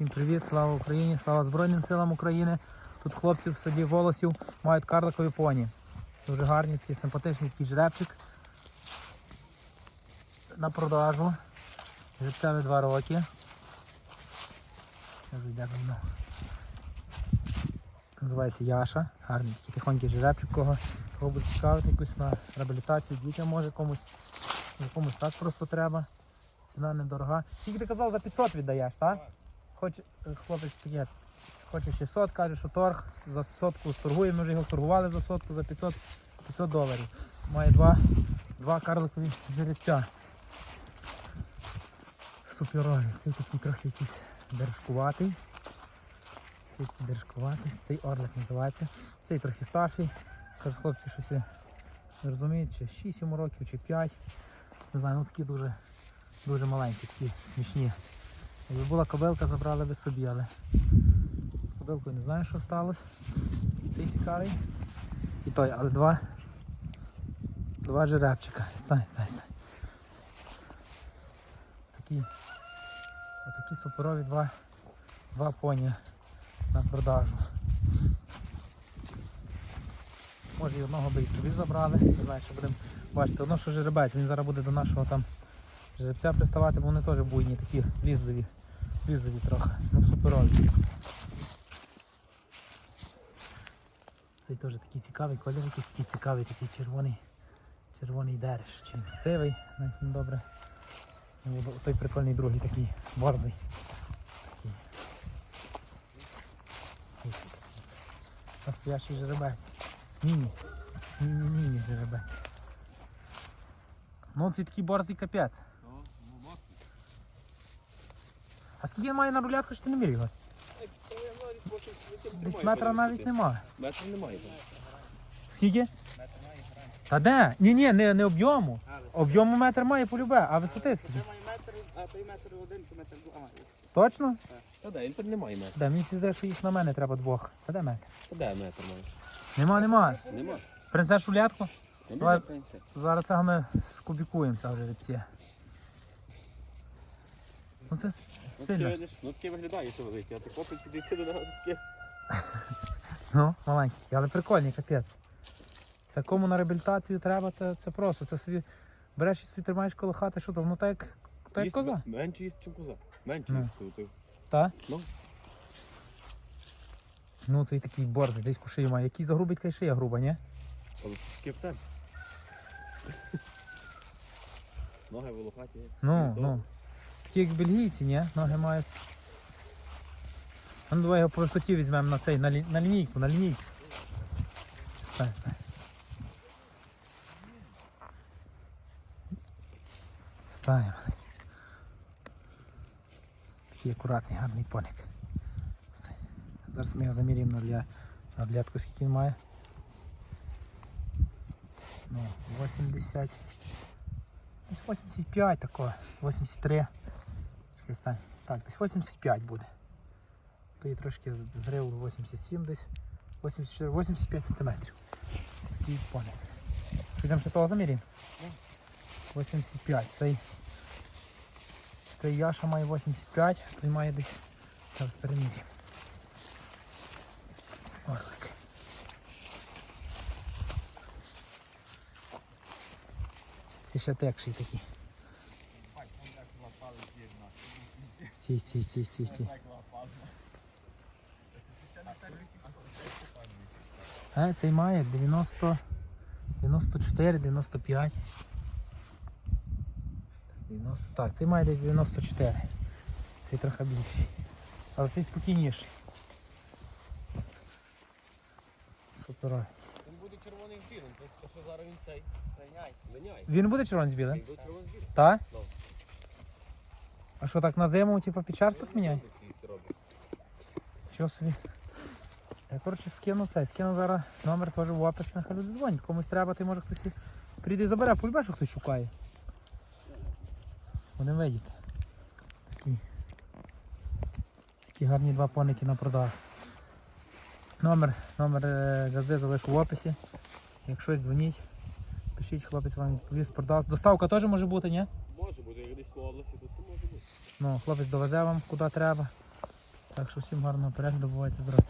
Всім привіт, слава Україні, слава Збройним силам України. Тут хлопці в селі Волосів мають карликові поні. Дуже гарні, такий симпатичний такий жеребчик. На продажу. Жеребцеві два роки. Називається Яша. Гарний такий тихонький жеребчик, кого, кого буде цікавити якусь на реабілітацію, дітям може комусь, комусь так просто треба. Ціна недорога. Скільки ти казав, за 500 віддаєш, так? Хоче, е, хлопець таке, хоче 600, каже, що торг за сотку торгує, ми вже його торгували за сотку, за 500, 500 доларів. Має два, два карликові жеребця. Суперові. Цей такий трохи якийсь держкуватий. Цей держкуватий. Цей орлик називається. Цей трохи старший. Каже, хлопці щось не розуміють, чи 6 йому років, чи 5. Не знаю, ну такі дуже, дуже маленькі, такі смішні. Якби була кобилка, забрали би собі, але з кобилкою не знаю, що сталося. Цей цікавий. І той, але два. Два жеребчика. Стань, стань, стань. Такі, отакі суперові два, два поні на продажу. Може і одного би і собі забрали. Не знаю, що будемо бачити. Одно, що жеребець, він зараз буде до нашого там жеребця приставати, бо вони теж буйні, такі лізові. Лізові трохи. Ну суперові. Цей теж такий цікавий, колір якийсь такий цікавий, такий червоний, червоний держ. Чи сивий, не добре. Ну, Той прикольний другий такий, борзий. Настоящий жеребець. Міні. Міні-міні жеребець. Ну цей такий борзий капець. А скільки він має на рулятку, що ти не міряв його? Десь метра навіть нема. Метра немає. Скільки? Та де? Ні, ні, не, не об'єму. Об'єму метр має полюбе, а висоти скільки? Це має метр, а той метр один, то метр два. Точно? Та де, інтер немає метра. Де, мені здається, що їх на мене треба двох. Та де метр? Та де метр має? Нема, нема. Нема. Принесеш рулятку? Нема Давай. Зараз ми скубікуємо це вже репці. Ну це сильно. видиш, Ну таке виглядає, що велике, а ти хлопець підійти до нього таке. Ну, маленький, але прикольний, капець. Це кому на реабілітацію треба, це, це просто. Це собі береш і собі тримаєш коло хати, що то, ну так як, так як Їсть коза. Менше їсть, ніж коза. Менше Ну. їсть. то- то- Так? Ну. Ну, цей такий борзий, десь шиї має. Який загрубить, така й шия груба, ні? Але таке птен. Ноги волохаті. Ну, ну. Такі як бельгійці, ні? Ноги мають. Ну давай його по висоті візьмемо на цей, на, лі... на лінійку, на лінійку. Стань, стань. Стань. Такий акуратний, гарний поник. Стань. Зараз ми його заміряємо на, ля... на глядку, скільки він має. Ну, 80. Десь 85 такого, 83. Чекай, стань. Так, десь 85 буде. То є трошки зрив 87 десь. 84, 85 сантиметрів. Такий поник. Підемо ще того заміряємо? 85. Цей, цей Яша має 85, той має десь. Зараз переміряємо. Орлик. Це ще текший такий. Сі, сі, сі, сі, сі. А, цей має 90, 94, 95. Так, 90, так, цей має десь 94. Цей трохи більший. Але цей спокійніший. Супер. Він буде червоним білим, то що зараз він цей. Він буде червоний з білим? Він буде червоним білим. Так? А що так на зиму, типу, під чарсток міняє? робить. Що собі? Я коротше скину це, скину зараз номер теж в опис, нехай люди дзвонять. Комусь треба, ти може хтось прийде і забере, полюбе, що хтось шукає. Будемо видіти. Такі. Такі гарні два поники на продаж. Номер, номер е, газди залишу в описі. Якщо дзвоніть, пишіть, хлопець вам відповість, продасть. Доставка теж може бути, ні? Може бути, як десь по області, бути. Ну, хлопець довезе вам куди треба. Так що всім гарного перегляду, бувайте здорові.